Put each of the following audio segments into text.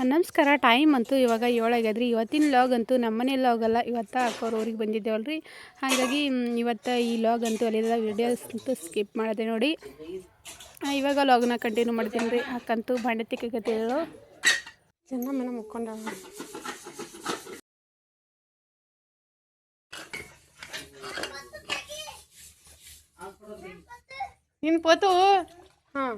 ನಮಸ್ಕಾರ ಟೈಮ್ ಅಂತೂ ಇವಾಗ ಏಳಾಗ್ಯದ್ರಿ ಇವತ್ತಿನ ಲಾಗ್ ಅಂತೂ ನಮ್ಮನೆ ಲಾಗ್ ಅಲ್ಲ, ಇವತ್ತು ಅಕ್ಕವ್ರ ಊರಿಗೆ ಬಂದಿದ್ದೇವಲ್ರಿ. ಹಾಗಾಗಿ ಇವತ್ತು ಈ ಲಾಗ್ ಅಂತೂ ಅಲ್ಲಿಂದ ವಿಡಿಯೋಸ್ ಅಂತೂ ಸ್ಕಿಪ್ ಮಾಡಿದೆ ನೋಡಿ. ಇವಾಗ ಲಾಗ್ನ ಕಂಟಿನ್ಯೂ ಮಾಡ್ತೀನಿ ರೀ. ಅಕ್ಕಂತೂ ಭಾಂಡೆ ತಿಕ್ಕಕತ್ತಿದ್ರು ಚೆನ್ನಮ್ಮನ ಮುಕ್ಕೊಂಡ ನಿನ್ ಪೋತು? ಹಾಂ.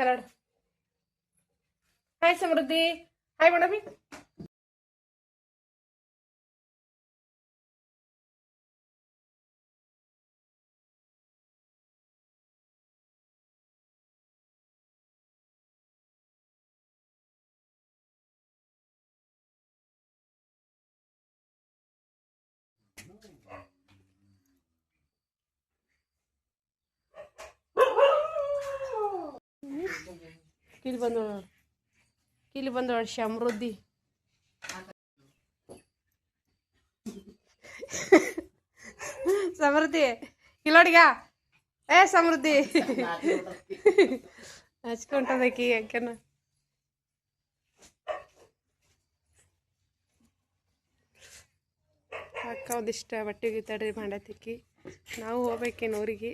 कराड. हाय समृद्धी. हाय मॅडम मी ಕಿಲಿ ಬಂದೋಳ ಕಿಲಿ ಬಂದು ಸಮೃದ್ಧಿ ಸಮೃದ್ಧಿ ಕಿಲೋಡಿಗ? ಏ ಸಮೃದ್ಧಿ ಹಚ್ಕೊಂಟದಕ್ಕಿ ಯಾಕೆನ ಅಕ್ಕ ಒಂದಿಷ್ಟ ಬಟ್ಟೆ ಗೀತಾಡ್ರಿ ಮಾಡತ್ತಿಕ್ಕಿ. ತಿಕ್ಕಿ ನಾವು ಹೋಗ್ಬೇಕೇನು ಊರಿಗೆ?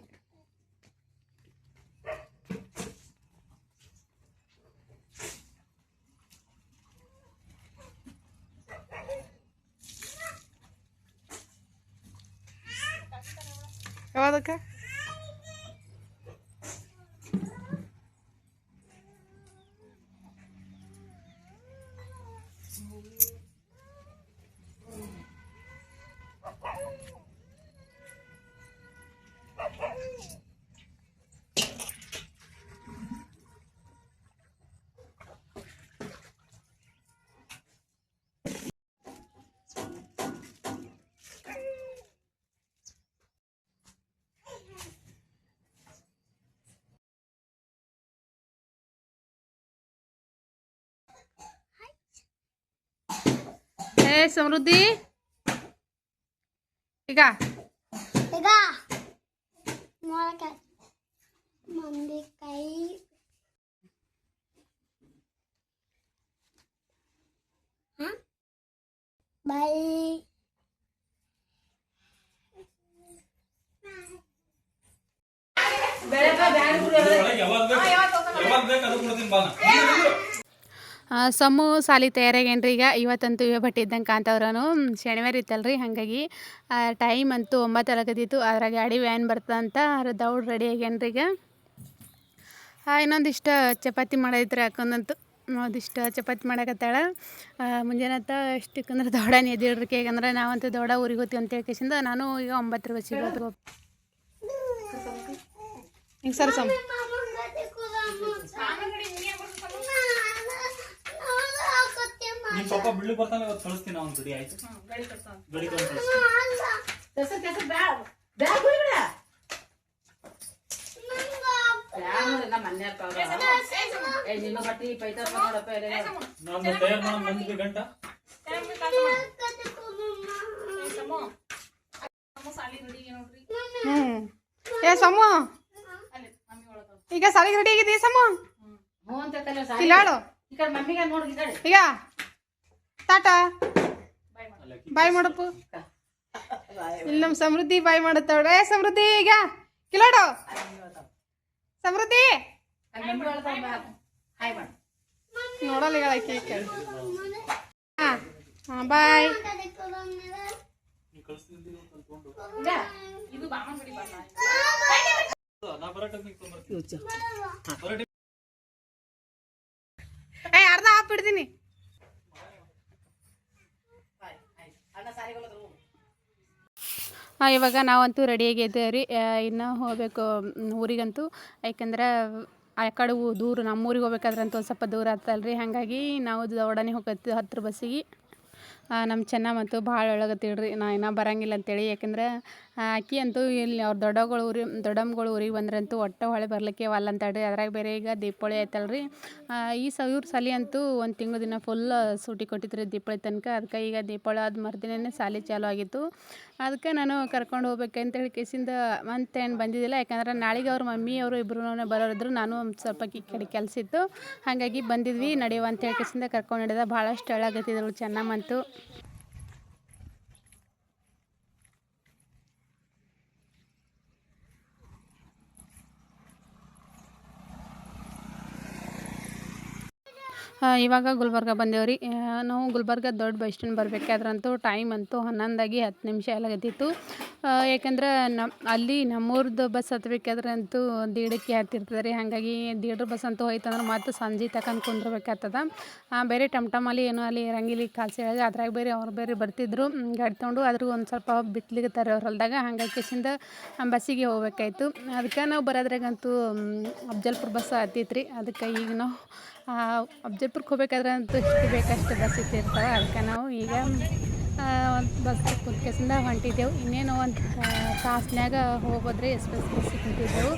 ಏ ಸಮೃದ್ಧಿ ಈಗ ಈಗ ಮೊಳಕೆ ಮಂದಿ ಕೈ ಹ? ಬೈ ಆ, ಸಮ್ಮು ಸಾಲಿ ತಯಾರಾಗೇನ್ರಿ ಈಗ ಇವತ್ತಂತೂ ಇವ ಬಟ್ಟೆ ಇದ್ದಂಗೆ ಕಾಂತವ್ರನು ಶನಿವಾರ ಇತ್ತಲ್ರಿ, ಹಾಗಾಗಿ ಟೈಮ್ ಅಂತೂ ಒಂಬತ್ತು ಅಲಗದಿತ್ತು ಅದರ ಗಾಡಿ ವ್ಯಾನ್ ಬರ್ತದಂತ ದೌಡ್ ರೆಡಿ ಆಗ್ಯಾನ್ರಿ ಈಗ. ಇನ್ನೊಂದಿಷ್ಟು ಚಪಾತಿ ಮಾಡೈತ್ರಿ ಹಾಕೊಂಡಂತೂ ಒಂದಿಷ್ಟು ಚಪಾತಿ ಮಾಡಕತ್ತಾಳ. ಮುಂಜಾನೆ ಹೊತ್ತ ಎಷ್ಟಕ್ಕಂದ್ರೆ ದೌಡ ಎದ್ದಿಡ್ರಿ ಯಾಕಂದ್ರೆ ನಾವಂತೂ ದೌಡ ಊರಿಗೆ ಹೋಗ್ತೀವಿ ಅಂತ ಹೇಳ್ಕೇಸಿಂದ ನಾನು ಈಗ ಒಂಬತ್ತರ ಬಸ್ಸಿಗೆ ಹೋಗ್ಬೇಕು ಹಿಂಗೆ ಸರ್ ಸಮ್. ನಿಮ್ ಪಾಪ ಬಿಡ್ಲಿ ಬರ್ತಾನೆ ಇವತ್ತು ಕಳಿಸ್ತೀನಿ ಅವ್ನು ಬಿಡಿ. ಆಯ್ತು ಮಂದಿಗೆ ಗಂಟ. ಹ್ಞೂ ಏ ಸಮ್ಮು ಈಗ ಸಾಲಿಗೆ ರೆಡಿ ಈಗ? ತಾಟ ಬಾಯ್ ಮಾಡಪ್ಪು. ಇಲ್ಲಿ ನಮ್ಮ ಸಮೃದ್ಧಿ ಬಾಯ್ ಮಾಡುತ್ತಾಳೆ ಏ ಸಮೃದ್ಧಿ ಈಗ ಕಿಲೋಡು. ಸಮೃದ್ಧಿ. ನೋಡಲ್ಲ ಈಗ ಆಕಿ ಕೇಳಿ ಹಾಂ ಹಾಂ ಬಾಯ್. ನೀ ಕಳಿಸ್ತೀನಿ ಇವತ್ತು ಅನ್ಕೊಂಡು ನಾ ಬರೋ ಟೈಮಿಗೆ ತೊಗೊಂಬರ್ತೀನಿ ಬರೋ ಟೈಮ್ ಏ ಅರ್ಧ ಹಾಕ್ಬಿಡ್ತೀನಿ ಹಾಂ ಇವಾಗ ನಾವಂತೂ ರೆಡಿಯಾಗಿ ಇದ್ದೇವೆ ರೀ. ಇನ್ನು ಹೋಗಬೇಕು ಊರಿಗಂತೂ. ಯಾಕಂದ್ರೆ ಆ ಕಡೆ ದೂರ ನಮ್ಮ ಊರಿಗೆ ಒಂದು ಸ್ವಲ್ಪ ದೂರ ಆಗ್ತಲ್ಲ ರೀ ಹಾಗಾಗಿ ನಾವು ದೌಡನೆ ಹೋಗತ್ತೀವಿ ಹತ್ತು ಬಸ್ಸಿಗೆ. ನಮ್ಮ ಚೆನ್ನ ಮತ್ತು ಭಾಳ ಒಳಗತ್ತೀಳ್ರಿ. ನಾ ಇನ್ನೂ ಬರಂಗಿಲ್ಲ ಅಂತೇಳಿ. ಯಾಕಂದ್ರೆ ಆಕಿ ಅಂತೂ ಇಲ್ಲಿ ಅವ್ರ ದೊಡ್ಡಗಳು ಊರಿ, ದೊಡ್ಡಮ್ಮಗಳು ಊರಿಗೆ ಬಂದ್ರಂತೂ ಒಟ್ಟು ಹೊಳೆ ಬರ್ಲಿಕ್ಕೆ ವಲ್ಲ ಅಂತಾಳ್ರಿ ಅದ್ರಾಗ ಬೇರೆ ಈಗ ದೀಪಾವಳಿ ಐತಲ್ರಿ ಈ ಸ, ಇವ್ರ ಸಾಲಿ ಅಂತೂ ಒಂದು ತಿಂಗಳು ದಿನ ಫುಲ್ ಸೂಟಿ ಕೊಟ್ಟಿದ್ರಿ ದೀಪಾವಳಿ ತನಕ. ಅದಕ್ಕೆ ಈಗ ದೀಪಾವಳಿ ಆದ ಮರುದಿನನೇ ಸಾಲಿ ಚಾಲು ಆಗಿತ್ತು. ಅದಕ್ಕೆ ನಾನು ಕರ್ಕೊಂಡು ಹೋಗ್ಬೇಕಂತ ಹೇಳಿ ಕೇಸಿಂದ ಅಂತೇನು ಬಂದಿದ್ದಿಲ್ಲ. ಯಾಕಂದ್ರೆ ನಾಳೆಗೆ ಅವ್ರ ಮಮ್ಮಿ ಅವರು ಇಬ್ಬರೂ ಬರೋರಿದ್ರು. ನಾನು ಸ್ವಲ್ಪ ಕಡೆ ಕೆಲಸ ಇತ್ತು. ಹಾಗಾಗಿ ಬಂದಿದ್ವಿ, ನಡೆಯುವ ಅಂತ ಹೇಳಿ ಕೇಸಿಂದ ಕರ್ಕೊಂಡು ನಡೆದ. ಭಾಳಷ್ಟು ಹೇಳಾಗತ್ತಿದ್ರು ಚೆನ್ನಮ್ಮಂತೂ ಇವಾಗ ಗುಲ್ಬರ್ಗ ಬಂದೇವ್ರಿ. ನಾವು ಗುಲ್ಬರ್ಗ ದೊಡ್ಡ ಬಸ್ ಸ್ಟ್ಯಾಂಡ್ ಬರಬೇಕಾದ್ರಂತೂ ಟೈಮ್ ಅಂತೂ ಹನ್ನೊಂದಾಗಿ ಹತ್ತು ನಿಮಿಷ ಆಗತ್ತಿತ್ತು ಯಾಕಂದ್ರೆ ನಮ್ಮ ಅಲ್ಲಿ ನಮ್ಮೂರ್ದು ಬಸ್ ಹತ್ಬೇಕಾದ್ರೆ ಅಂತೂ ದೀಡಕ್ಕೆ ಹತ್ತಿರ್ತದೆ ರೀ ಹಾಗಾಗಿ ದೀಡ್ರ ಬಸ್ ಅಂತೂ ಹೋಯ್ತಂದ್ರೆ ಮತ್ತೆ ಸಂಜೆ ತಕಂಡು ಕುಂದ್ರಬೇಕಾಗ್ತದ. ಬೇರೆ ಟಮ್ಟಮ್ ಅಲ್ಲಿ ಏನೋ ಅಲ್ಲಿ ಇರಂಗಿಲ್ಲ ಕಾಲ್ಸಿ ಹೇಳಿ ಅದ್ರಾಗ ಬೇರೆ ಅವ್ರು ಬೇರೆ ಬರ್ತಿದ್ರು. ಗಾಡಿ ತೊಗೊಂಡು ಅದ್ರಿಗೆ ಒಂದು ಸ್ವಲ್ಪ ಬಿತ್ಲಿಗತ್ತಾರೆ ಅವ್ರ ಹೊಲದಾಗ. ಹಾಗಾಗಿ ಬಸ್ಸಿಗೆ ಹೋಗ್ಬೇಕಾಯ್ತು. ಅದಕ್ಕೆ ನಾವು ಬರೋದ್ರಾಗಂತೂ ಅಫ್ಜಲ್ಪುರ ಬಸ್ ಹತ್ತಿತ್ತು ರೀ ಅದಕ್ಕೆ ಈಗ ನಾವು ಅಫ್ಜಲ್ಪುರಕ್ಕೆ ಹೋಗ್ಬೇಕಾದ್ರೆ ಅಂತೂ ಎಷ್ಟು ಬೇಕಷ್ಟು ಬಸ್ ಇತ್ತಿರ್ತಾವೆ ಅದಕ್ಕೆ ನಾವು ಈಗ ಬಸ್ ಕುತ್ಕೆಸಿಂದ ಹೊಂಟಿದ್ದೆವು. ಇನ್ನೇನು ಒಂದು ತಾಸ್ನ್ಯಾಗ ಹೋಗೋದ್ರೆ ಎಕ್ಸ್ಪ್ರೆಸ್ ಬಸ್ ಕುಂತಿದ್ದೆವು.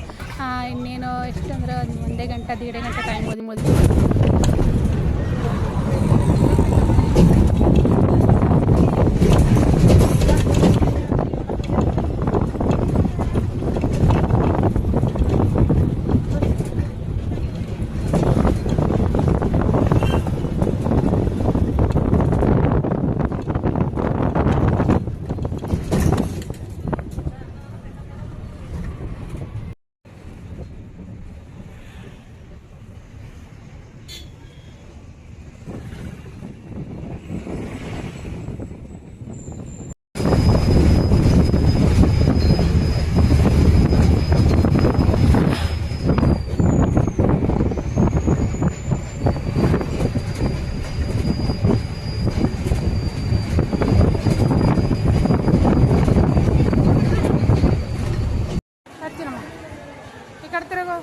ಇನ್ನೇನು ಎಷ್ಟು ಅಂದ್ರೆ ಒಂದು ಒಂದೇ ಗಂಟೆ, ದೀಡ್ ಗಂಟೆ ಟೈಮ್ ಓದಿ ಹತ್ತಿರಮ್ಮ ಈ ಕಡೆ ತಿರುಗು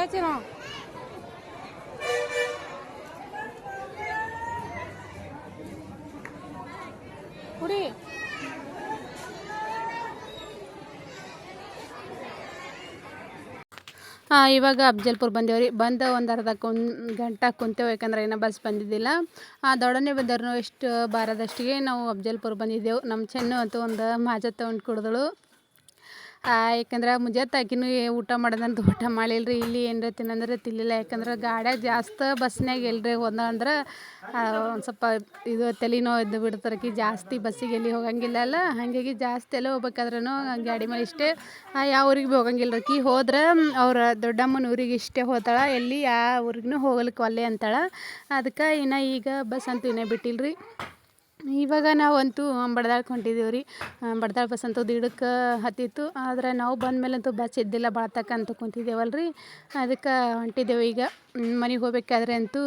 ಏ ಚಿನ್ನ ಕುಡಿ. ಹಾಂ, ಇವಾಗ ಅಫ್ಜಲ್ಪುರ್ ಬಂದೇವ್ರಿ. ಬಂದ ಒಂದು ಅರ್ಧ ಕುನ್, ಗಂಟೆ ಕುಂತೇವು, ಯಾಕಂದ್ರೆ ಏನೋ ಬಸ್ ಬಂದಿದ್ದಿಲ್ಲ. ಆ ದೊಡನೆ ಬಂದವ್ರು ಎಷ್ಟು ಬಾರದಷ್ಟಿಗೆ ನಾವು ಅಫ್ಜಲ್ಪುರ್ ಬಂದಿದ್ದೆವು. ನಮ್ಮ ಚೆನ್ನು ಅಂತ ಒಂದು ಮಾಜ ತೊಗೊಂಡು ಕುಡಿದಳು. ಯಾಕಂದ್ರೆ ಮುಂಜಾನೆ ಆಕಿನೂ ಊಟ ಮಾಡೋದಂತ ಊಟ ಮಾಡಿಲ್ಲ ರೀ ಇಲ್ಲಿ ಏನರ ತಿನ್ನಂದ್ರೆ ತಿನ್ನಲಿಲ್ಲ ಯಾಕಂದ್ರೆ ಗಾಡ್ಯಾಗ ಜಾಸ್ತಿ ಬಸ್ನಾಗ ಎಲ್ರಿ ಹೋದ ಅಂದ್ರೆ ಒಂದು ಸ್ವಲ್ಪ ಇದು ತಲೆನೋವು ಎದ್ದು ಇದ್ದು ಬಿಡ್ತಾರೆ ಆಕಿ. ಜಾಸ್ತಿ ಬಸ್ಸಿಗೆ ಎಲ್ಲಿ ಹೋಗಂಗಿಲ್ಲ ಅಲ್ಲ, ಹಾಗಾಗಿ ಜಾಸ್ತಿ ಎಲ್ಲ ಹೋಗ್ಬೇಕಾದ್ರೂ ಗಾಡಿ ಮೇಲೆ ಇಷ್ಟೇ. ಯಾವ ಊರಿಗೆ ಭೀ ಹೋಗಂಗಿಲ್ಲ ಆಕಿ. ಹೋದ್ರೆ ಅವ್ರ ದೊಡ್ಡಮ್ಮನ ಊರಿಗೆ ಇಷ್ಟೇ ಹೋತಾಳೆ, ಎಲ್ಲಿ ಯಾವ ಊರಿಗೂ ಹೋಗ್ಲಿಕ್ಕೆ ಒಲ್ಲೆ ಅಂತಾಳೆ. ಅದಕ್ಕೆ ಇನ್ನು ಈಗ ಬಸ್ ಅಂತೂ ಇನ್ನೇ ಬಿಟ್ಟಿಲ್ಲ ರೀ ಇವಾಗ ನಾವಂತೂ ಬಡ್ದಾಳ್ ಹೊಂಟಿದ್ದೀವಿ ರೀ ಬಡ್ದಾಳ್ ಬಸ್ ಅಂತೂ ದಿಡಕ್ಕೆ ಹತ್ತಿತ್ತು. ಆದ್ರೆ ನಾವು ಬಂದಮೇಲಂತೂ ಬಸ್ ಇದ್ದಿಲ್ಲ ಭಾಳತಕ ಅಂತ ಕುಂತಿದ್ದೇವಲ್ಲ ರೀ ಅದಕ್ಕೆ ಹೊಂಟಿದ್ದೇವೆ ಈಗ. ಮನೆಗೆ ಹೋಗ್ಬೇಕಾದ್ರೆ ಅಂತೂ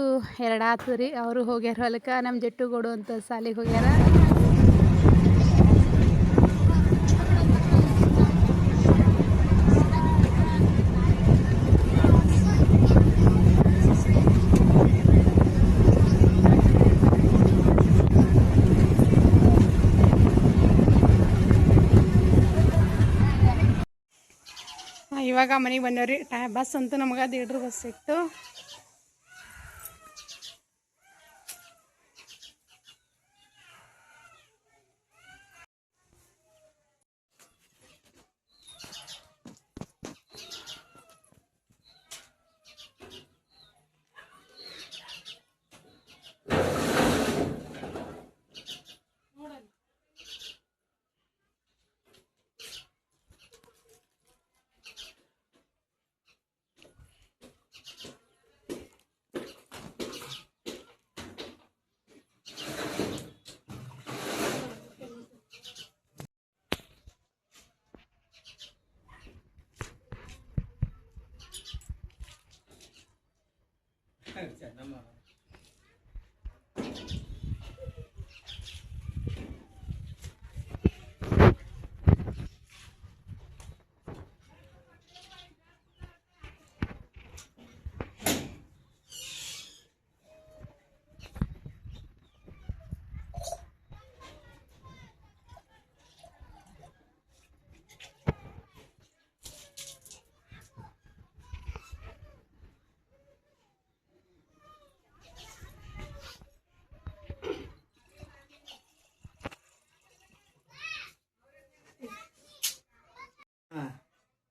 ಎರಡು ಆತು ರೀ ಅವರು ಹೋಗ್ಯಾರ ಹೊಲಕ್ಕೆ. ನಮ್ಮ ಜಟ್ಟುಗೋಡು ಅಂತ ಸಾಲಿಗೆ ಹೋಗ್ಯಾರ. ಇವಾಗ ಮನೆಗೆ ಬಂದವ್ರಿ ಟ ಬಸ್ ಅಂತೂ ನಮ್ಗೆ ದೇಡ್ರ ಬಸ್ ಸಿಕ್ತು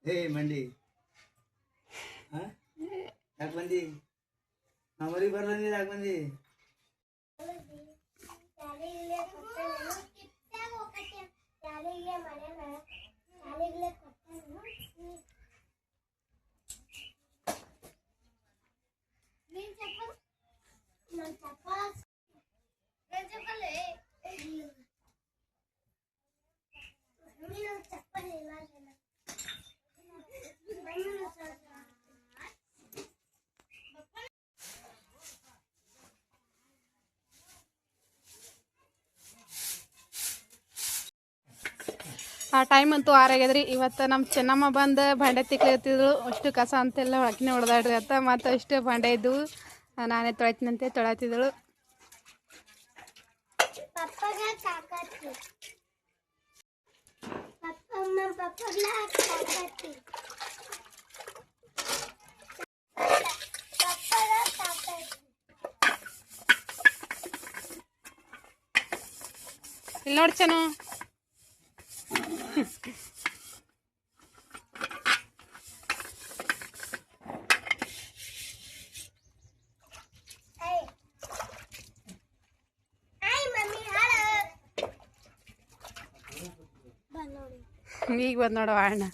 ಏ ಮಂಡಿ ಹಾ ಯಾಕೆ ಬಂದಿ ನಮ್ಮರಿಗೆ ಬರಲ್ಲ ಆ ಟೈಮ್ ಅಂತೂ ಆರಾಗ್ಯದ್ರಿ ಇವತ್ತು ನಮ್ಮ ಚೆನ್ನಮ್ಮ ಬಂದು ಭಾಂಡೆ ತಿಕ್ಲಿತ್ತಿದ್ರು ಅಷ್ಟು ಕಸ ಅಂತೆಲ್ಲ ಒಳಕಿನ ಹೊಡೆದಾಡ್ರಿ ಅತ್ತ. ಮತ್ತು ಅಷ್ಟು ಭಾಂಡೆ ಇದ್ದವು ನಾನೇ ತೊಳಿತೀನಂತೆ ತೊಳತಿದ್ದಳು. ಇಲ್ಲಿ ನೋಡಿ ಚೆನ್ನು ಐ ಐ ಮಮ್ಮಿ ಹಾಳ ಬಂದ್ ನೋಡಿ ಈಗ ಬಂದು ನೋಡುವ ಅಣ್ಣ.